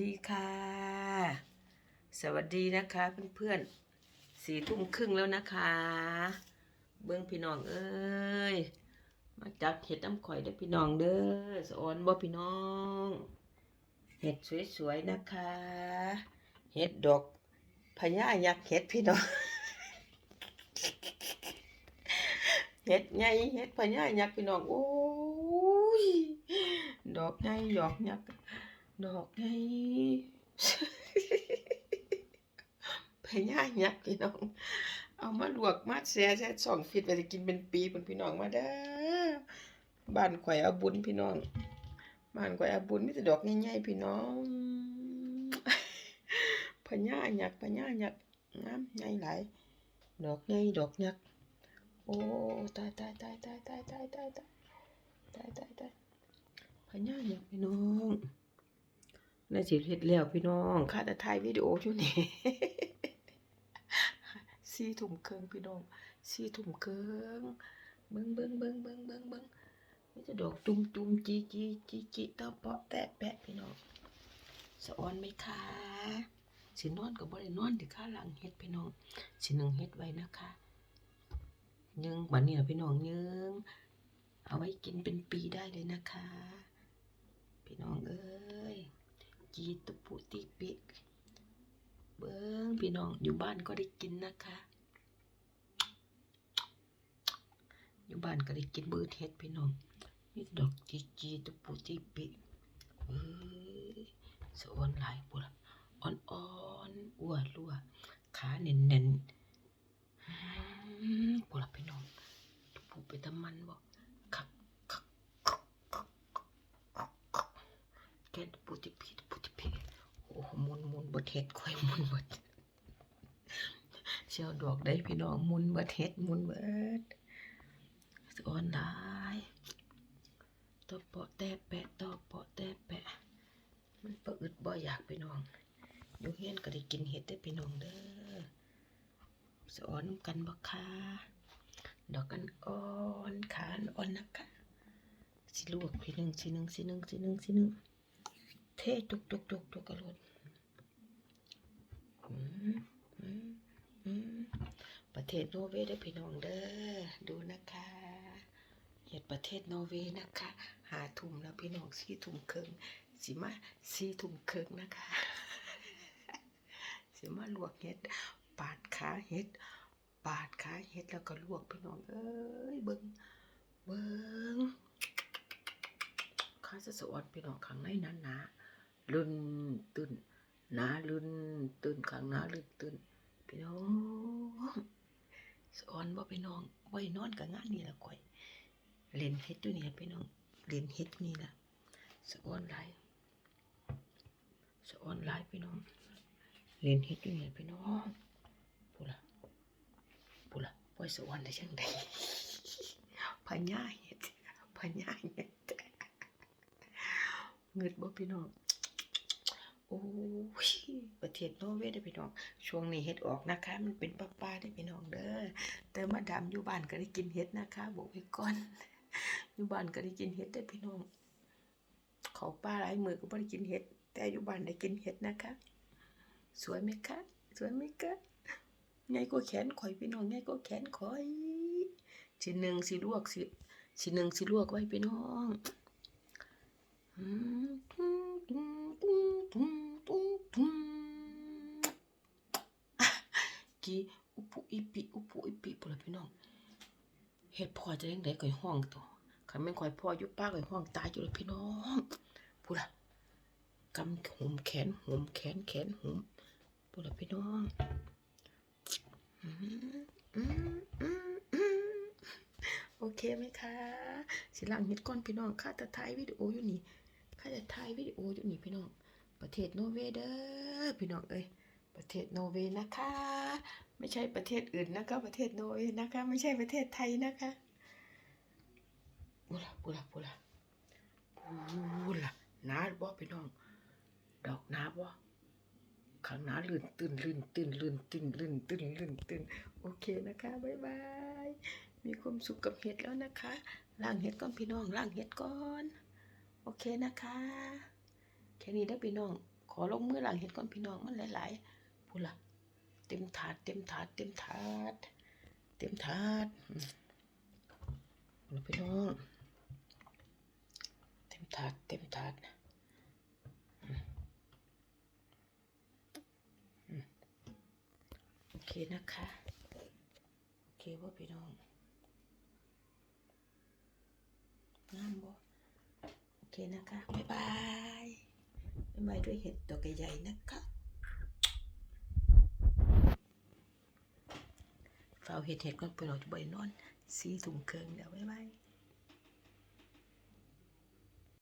ดีค่ะ สวัสดีนะคะเพื่อนๆสี่ทุ่มครึ่งแล้วนะคะ เบิ้องพี่น้องเอ้ย มาจับเห็ดน้ำข่อยเด้อพี่น้องเด้อสอนบ่พี่น้อง เห็ดสวยๆนะคะ เห็ดดอกพญายักษ์เห็ดพี่น้องเห็ดใหญ่เห็ดพญายักษ์พี่น้องโอ้ยดอกใหญ่ดอกยักษ์ ดอกใหญ่พญายักษ์พี่น้อง เอามาลวกมาแซ่แซ่สองฟิตไปจะกินเป็นปีเป็นพี่น้องมาเด้อบ้านข่อยอาบุญพี่น้องบ้านข่อยอาบุญมีแต่ดอกใหญ่ๆพี่น้องพญายักษ์พญายักษ์งามใหญ่หลายดอกใหญ่ดอกยักษ์โอ้ตายตายตายตายตายตายตายตายตายตายตายพญาอยากพี่น้อง น่าสิเฮ็ดแล้วพี่น้องข้าแต่ถ่ายวิดีโออยู่นี่สี่ทุ่มครึ่งพี่น้องสี่ทุ่มครึ่งเบิ่งเบิ่งเบิ่งเบิ่งเบิ่งเบิ่งมีแต่ดอกจุ่มจุ่มจีจีจีจีตาเปาะแตะแปะพี่น้องสะออนไหมคะสินอนก็บ่ได้นอนที่ข้าหลังเฮ็ดพี่น้องสิหนึ่งเฮ็ดไว้นะคะยังวันนี้นะพี่น้องยังเอาไว้กินเป็นปีได้เลยนะคะ พี่น้องเอ้ย จีตุปุติปิเบิ้งพี่น้องอยู่บ้านก็ได้กินนะคะ อยู่บ้านก็ได้กินเบอร์เทสพี่น้องนี่ดอกจีจีตุปุติปิเอ้ยสะออนหลายปุระอ่อนอ่อนๆอ้วนรัวขาเน่นเน่นๆอืมกูหลับไปนอนผูไปทำมันบ่คักคักคักคักคักคักแกนปูติพีปูติพีโอ้โหมุนมุนบ ดเฮ็ดค่อยมุนเบิดเชียวดอกได้พี่น้องมุนเบิดเฮ็ดมุนเบิดสอนได้ตัวเปาะแต่แปะตัวเปาะแต่แปะ มันปะอึดบ่อยากพี่น้องอยู่เฮียนก็ได้กินเห็ดได้พี่น้องเด้อสอนกันบักค่ะดอกกันอ่อนขาอ่อนนะคะสิลวกพี่หนึ่งสิหนึ่งสิหนึ่งสิหนึ่งสิหนึ่งเทจุกจุกจุกจุกกระโดด ประเทศโนเวย์ได้พี่น้องเด้อดูนะคะเห็ดประเทศโนเวย์นะคะ หาทุ่มแล้วพี่น้องสี่ทุ่มเครึ่งสิมาสี่ทุ่มเครึ่งนะคะสิมาลวกเห็ดปาดขาเห็ดปาดขาเห็ดแล้วก็ลวกพี่น้องเอ้ยเบิ้งเบิ้งข้าจะสวดพี่น้องข้างในนั้นนาลื่นตื่น หนาลื่นตื่นข้างหนาลื่นตื่นพี่น้องสอนบ่พี่น้องไว้นอนกับงานนี่ละก่อยเล่นเฮ็ดอยู่นี่ล่ะพี่น้องเล่นเฮ็ดนี่ละสอนหลายสอนหลายพี่น้องเล่นเฮ็ดอยู่นี่ล่ะพี่น้องพูละพูละปล่อยสวรรค์ได้จังไดพญาเห็ดพญาเห็ดเงิดบ่พี่น้อง โอ้ยประเทศนเวย์ได้พี่น้อง ช่วงนี้เห็ดออกนะคะ มันเป็นป้าป้าได้พี่น้องเด้อแต่มาดามอยู่บ้านก็ได้กินเห็ดนะคะบอกไว้ก่อนอยู่บ้านก็ได้กินเห็ดได้พี่น้อง เขาป้าหลายมือก็บ่ได้กินเห็ด แต่อยู่บ้านได้กินเห็ดนะคะ สวยไหมคะสวยไหมคะไงก็แขนข่อยพี่น้องไงก็แขนข่อยสิหนึ่งสิลวกสิสิหนึ่งสิลวกไว้พี่น้องอืมตุ้มตุ้มตุ้มตุ้มตุ้มตุ้มอะ กีอุปุอิปิอุปุอิปิปุ่นล่ะพี่น้องเฮ็ดพ่อจะยังไดข่อยห้องตัวคันแม่นข่อยพ่ออยู่ป้าข่อยห้องตายอยู่แล้วพี่น้องพุ่นล่ะกำหุมแขนหุมแขนแขนหุมพุ่นล่ะพี่น้องโอเคไหมคะสิลังเฮ็ดก่อนพี่น้องข้าจะถ่ายวิดีโออยู่นี่ข้าจะถ่ายวิดีโออยู่นี่พี่น้อง ประเทศนอร์เวย์เด้อพี่น้องเอ้ย ประเทศโนเวย์นะคะ ไม่ใช่ประเทศอื่นนะคะ ประเทศโนเวย์นะคะ ไม่ใช่ประเทศไทยนะคะปูละปูละปูละปูละหนาบ่พี่น้อง ดอกหนาบ่ข้างหน้าลื่นตื่นลื่นตื่นลื่นตื่นลื่นตื่นลื่นตื่นโอเคนะคะบ๊ายบายมีความสุขกับเห็ดแล้วนะคะล้างเห็ดก่อนพี่น้องล้างเห็ดก่อน โอเคนะคะ แค่นี้ได้พี่น้อง ขอลงมือล้างเห็ดก่อนพี่น้องมันหลาย ๆ พูดละเต็มถาดเต็มถาดเต็มถาดเต็มถาดอืมพูดละพี่น้องเต็มถาดเต็มถาดโอเคนะคะโอเคว่าพี่น้องงามบ่โอเคนะคะบ๊ายบายบ๊ายบายด้วยเห็ดตัวใหญ่ๆนะคะ ฝ้าวเห็ดเห็ดก่อนไปเราจะไปนอนสีถุงเครื่องเดี๋ยวบ๊ายบาย